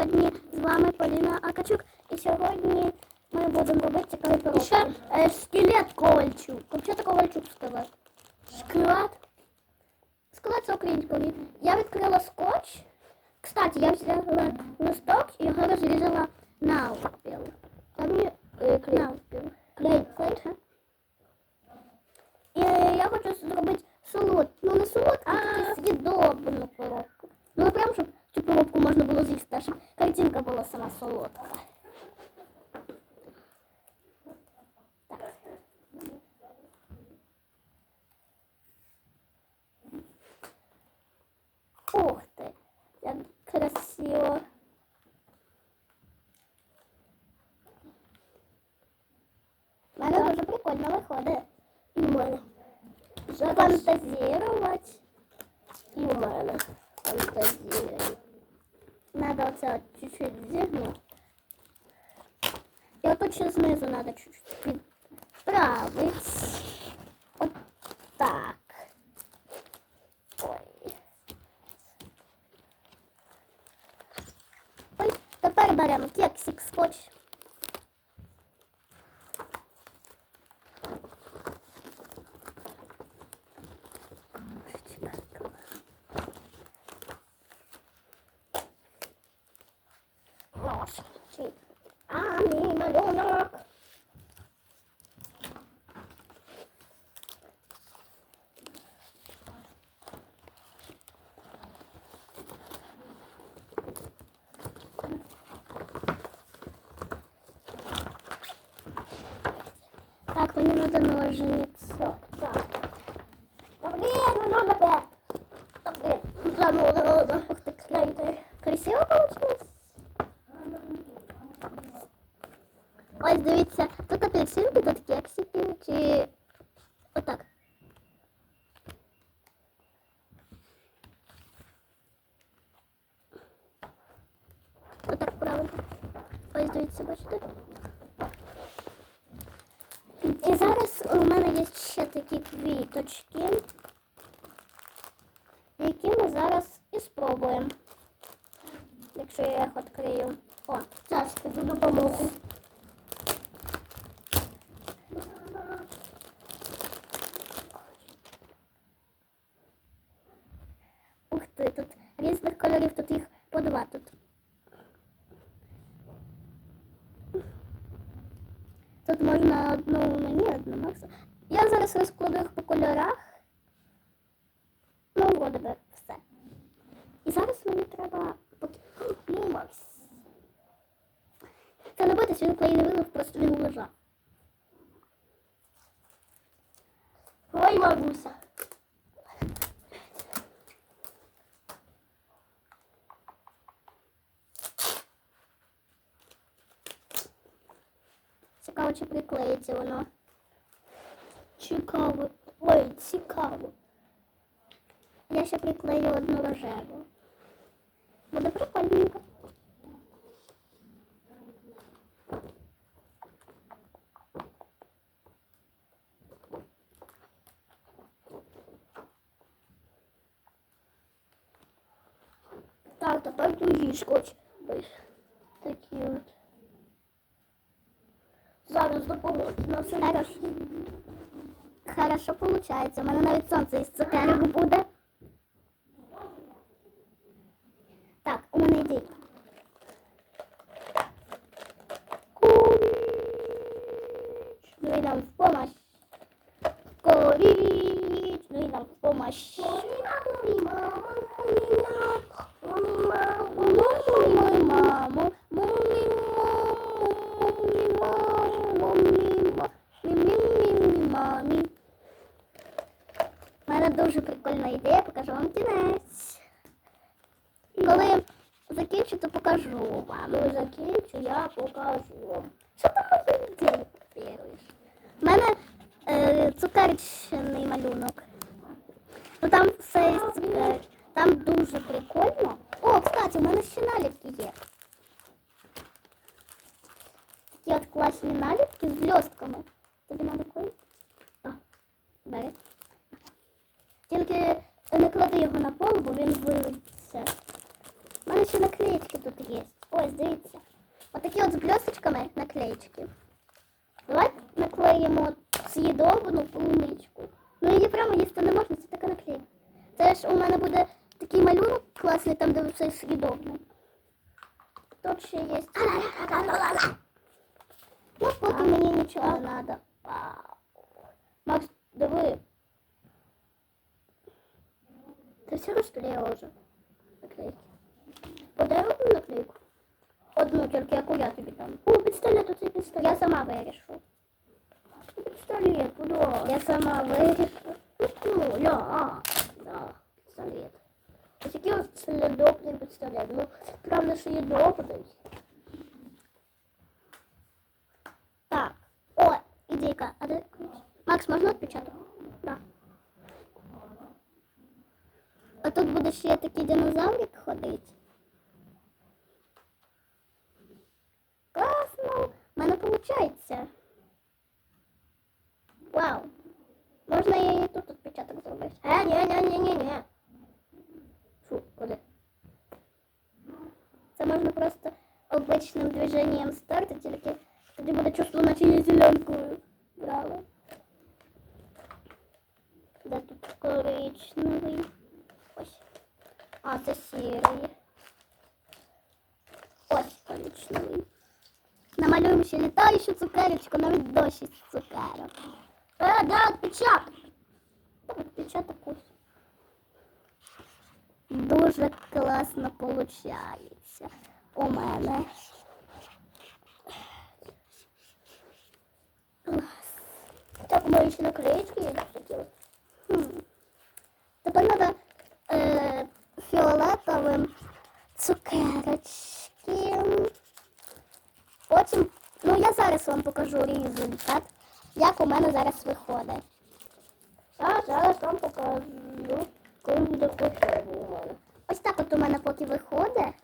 сьогодні з вами Поліна Акачук. І сьогодні ми будемо робити цікаві І ще е, скелет Ковальчук. Взагалі Ковальчук сказав. Склад. Склад це українською. Я відкрила скотч. Кстати, я взяла листок і його розрізала навпіл. А мені е, клей. Навпіл. Клей. Клей, га? І я хочу зробити солод. Ну не солод, а а... такий з'їдобну коробку. Ну прям, щоб цю коробку можна було з'їсти, а щоб картинка була сама солодка. Ух ти, як красиво. У мене дуже прикольно виходить. І отут ще знизу надо чуть-чуть підправити. От так. Ой. Ой, тепер беремо кексик скотч. Ножки. А мій малюнок. Так, мені надо ножницы. Ось дивіться, тут апельсинки, тут кексики, чи отак. Отак правильно. Ось дивіться, бачите? І зараз у мене є ще такі квіточки, які ми зараз і спробуємо. Якщо я їх відкрию. О, зараз скажу допомогу. Ух ти, тут різних кольорів, тут їх по два тут. Тут можна одну мені, одну Максу. Я зараз розкладу їх по кольорах. Ну, вроде би, все. І зараз мені треба Ну, Макс. Це не бойтесь, він клей вилив, просто він лежав. Ой, бабуся. Цікаво, чи приклеїться воно. Цікаво. Ой, цікаво. Я ще приклею одну рожеву. Буде прикольненько. Так, тепер другий скотч. Ось такі от. Зараз допоможуть на все Хорошо. Хорошо получается. У мене навіть сонце із цукерок буде. Так, у мене. Ну і нам в помощь. Коріч, ну нам в помощь. Мою маму, мамі. У мене дуже прикольна ідея, покажу вам кінець. Коли закінчу, то покажу вам. Коли закінчу, я покажу. Що там мої ідеї копіруєш? У мене е, цукерчений малюнок. Ну там все із цукер. Там дуже прикольно. О, кстати, у мене ще наліпки є. Такі от класні наліпки з блістками. Тобі надо коли? А, бери. Тільки не клади його на пол, бо він вилиться. У мене ще наклеїчки тут є. Ось, дивіться. Отакі от з бльосочками наклеїчки. Давай наклеїмо з'їдовану полуничку. Ну її прямо їсти не можна, це така наклейка. Це ж у мене буде такий малюнок класний, там де все з'їдовне. Тут ще є. Ну, поки мені нічого не треба. Макс, диви. Ти все розклеїла вже. Наклейки. Подай одну наклейку. Одну тільки, яку я тобі дам. О, пістолет, оцей пістолет. Я сама вирішу. Пістолет, куди? Я сама вирішу. Ну, ля, а, да, пістолет. Ось який ось слідопний пістолет. Ну, правда, що є добрий. Так. О, ідейка. А де ключ? Макс, можна відпечаток? Да. А тут буде ще такий динозаврик ходить. Класно! У мене виходить. Движенням стерти, тільки тоді буде чувство, наче я зеленкою брала. Де тут коричневий? Ось. А, це сірий. Ось коричневий. Намалюємо ще літаючу цукерочку, навіть дощ із цукерок. Е, да, Відпечаток ось. Дуже класно виходить у мене. Клас. Так, у мене ще наклеїчки є такі. от. Хм. Тепер треба е, фіолетовим цукерочки. Потім, ну я зараз вам покажу результат, як у мене зараз виходить. А зараз вам покажу, коли буде хоча. Ось так от у мене поки виходить.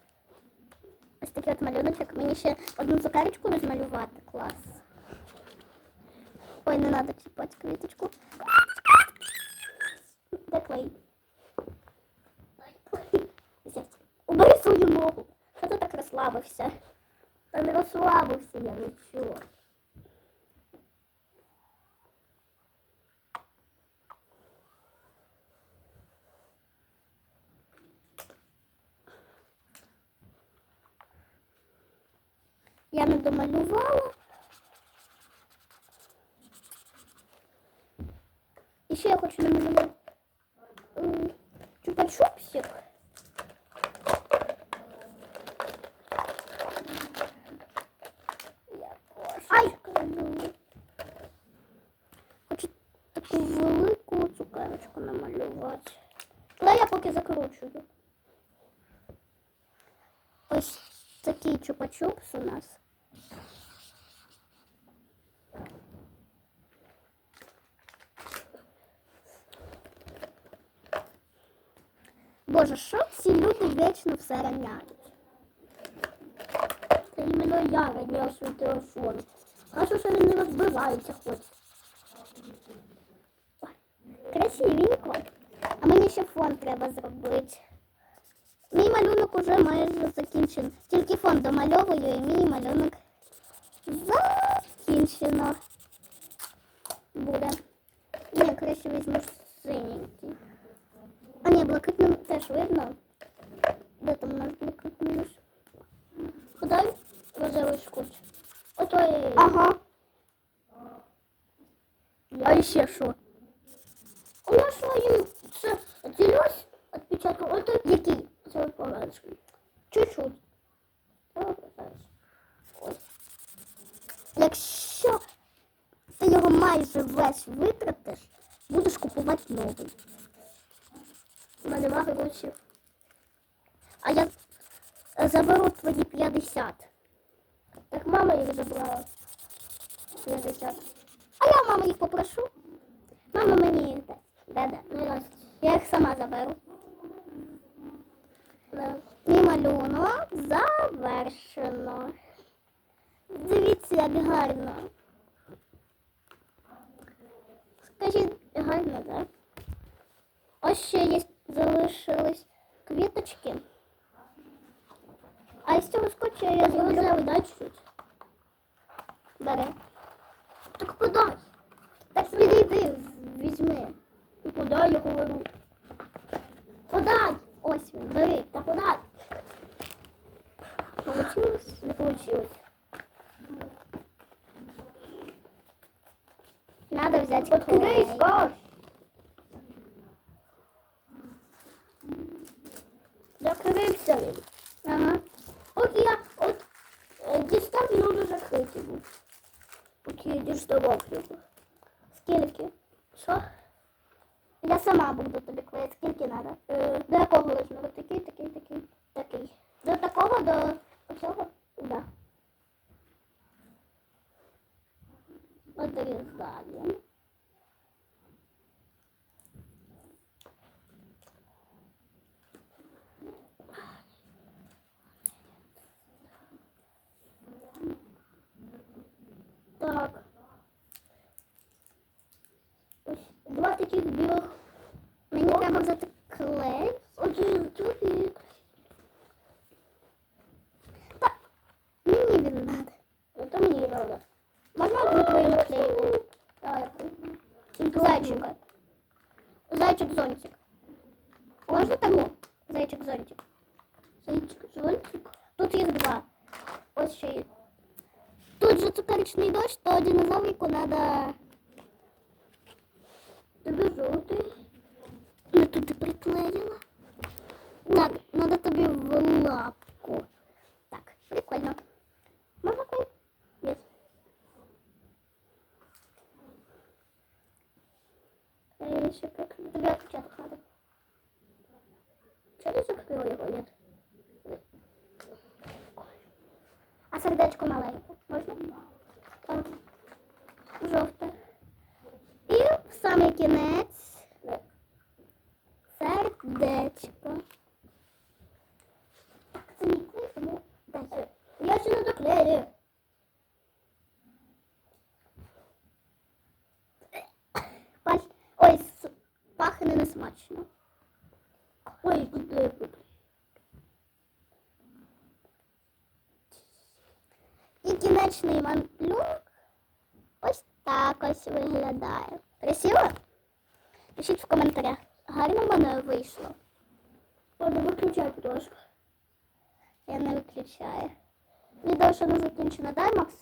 Ось такий от малюночок. Мені ще одну цукерочку розмалювати. Клас. Ой, не надо чіпати квіточку. Де клей? Убери свою ногу. Що ти так розслабився? Та не розслабився я. Я І ще я хочу намалювати чупа-чупсик. Ай! Хочу таку велику цукерочку намалювати. Але я поки закручую. Ось такий чупа-чупс у нас. Все роняють? Це іменно я роняв свій телефон. А що він не розбивається хоч? Красивенько. А мені ще фон треба зробити. Мій малюнок уже майже закінчений. Тільки фон домальовую і мій малюнок закінчено. Буде. Ні, краще візьму синенький. А ні, блакитним теж видно. Де там у нас блакитний? лиш? Подай рожевий шкурч. Отой. Ага. А ще що? У нас свої це ділюсь відпечатком. Ото який? Це помаранчевий. Чуть-чуть. Ось. Якщо ти його майже весь витратиш, будеш купувати новий. У мене грошей. А я заберу твої 50. Так мама їх забрала. 50. А я маму їх попрошу. Мама мені їх дасть. Не. Я їх сама заберу. Мій малюнок завершено. Дивіться, як гарно. Скажіть, гарно, так? Ось ще є залишились квіточки. А з цього скотча я зроблю. Дай чуть-чуть. Бери. Так подай. Так підійди, візьми. Ну, Подай, я говорю. Подай. Ось він, бери. Та подай. Получилось? Не получилось. Надо взяти Открий клей. скотч. Закрився він. Ага. От я от е, дістав він уже закритий був. Його. Скільки? Що? Я сама буду тобі клеїти. Скільки треба? До якого розміру? Такий, такий, такий. такий. До такого, до цього? Зайчик зонтик. Можна тому? Зайчик зонтик. Зайчик, зонтик. Тут їх два. Ось ще є. Тут же цукерочний дощ, то динозаврику треба Тобі жовтий. не туди приклеїла. Так, треба тобі в лапку. Так, прикольно. Можна клей? Е, еще как? Тобі отпечаток надо. Что ты закрила його? Нет. А сердечко маленьке. Можна? Так. Жовте. І в самий кінець сердечко. Так, це мій клей, тому дай. Я ще не доклею. Паль... Ой, с- пахне. Ой, куди тут? І кінечний малюнок ось так ось виглядає. Красиво? Пишіть в коментарях. Гарно мене вийшло. Ладно, виключай, будь ласка. Я не виключаю. Відео ще не закінчено, дай, Макс?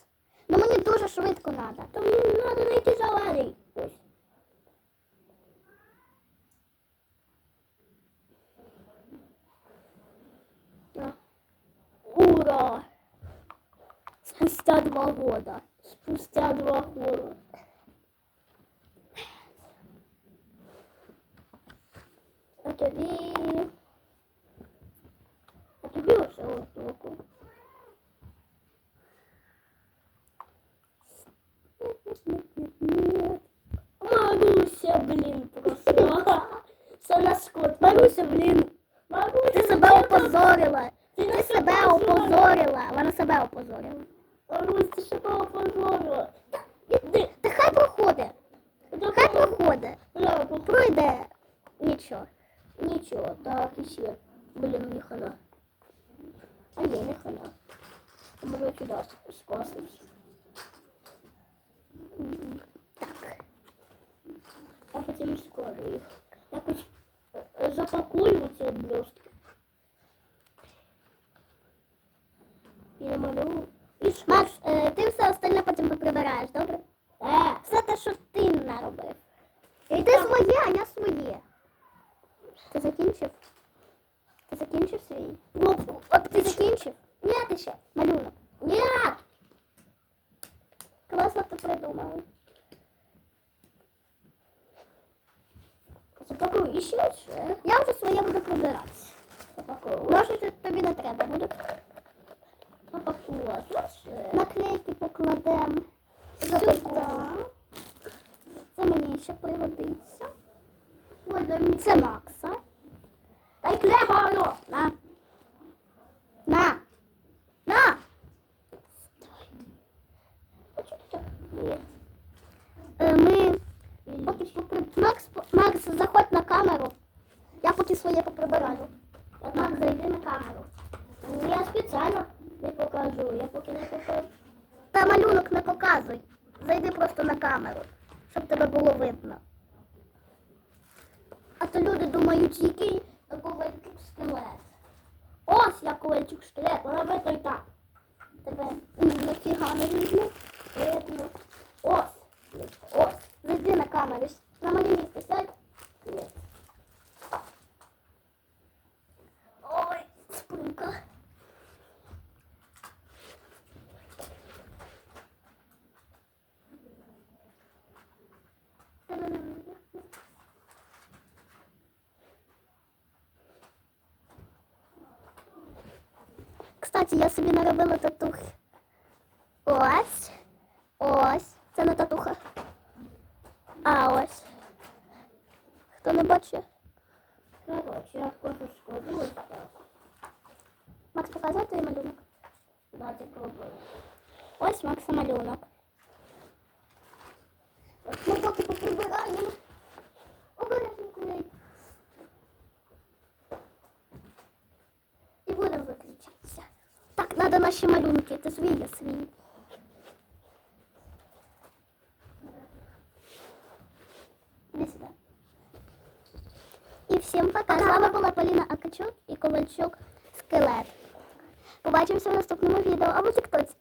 Ну мені дуже швидко треба. Та мені треба знайти зелений. Ось. Ура! Спустя два года. Спустя два года. А тобі... А тобі ось ось руку. Маруся, блін, просто. Це на скот. Маруся, блін. Маруся, Ти себе опозорила. Ти себе опозорила. Вона себе опозорила. Марусь, ти себе опозорила. Та хай проходить. Хай проходить. Пройде. Нічого. Нічого, так, і ще. Блін, не хана. А ні, не хана. Може сюди скласти. Так. А потім складу їх. Якось е, запакую ці блістки. І намалюю. І Макс, е, ти все остальне потім поприбираєш, добре? Е, Все те, що ти наробив. І ти своє, а я своє. Ти закінчив? Ти закінчив свій? кнопку. От ти закінчив? Ні, ти ще. Малюнок. Ні! Класно ти придумали. Запакую і ще ще. Я вже своє буду прибирати. Запакую. Ножиці тобі не треба буде. Запакую. Ще. Наклейки покладемо сюди. Це мені ще пригодиться. Ой, дай мені Це Макса. Дай клепаю! На. На. На. Ні. Е, Ми поки попри... Макс, Макс, заходь на камеру. Я поки своє поприбираю. От Макс, зайди на камеру. Я спеціально не покажу. Я поки не покажу. Та малюнок не показуй. Зайди просто на камеру, щоб тебе було видно. А то люди думають, який Ковальчук скелет. Ось я ковальчук скелет, вона так. тебе ні, нафіга не видно. Зайди на моє місце сядь. Ні. Ой, спинка. Кстати, я собі наробила татухи. Ось. Ось. Це не татуха. А ось. Хто не бачить? Коротше, я хочу складу ось так. Макс, показує твій малюнок? Дати пробую. Ось Макса малюнок. Ми поки поприбираємо. Обережно кулей. І будемо виключатися. Так, треба наші малюнки. Це свій, я свій. Іди сюди. І всім пока. З вами була Поліна Акачук і Ковальчук Скелет. Побачимося в наступному відео або тіктоці.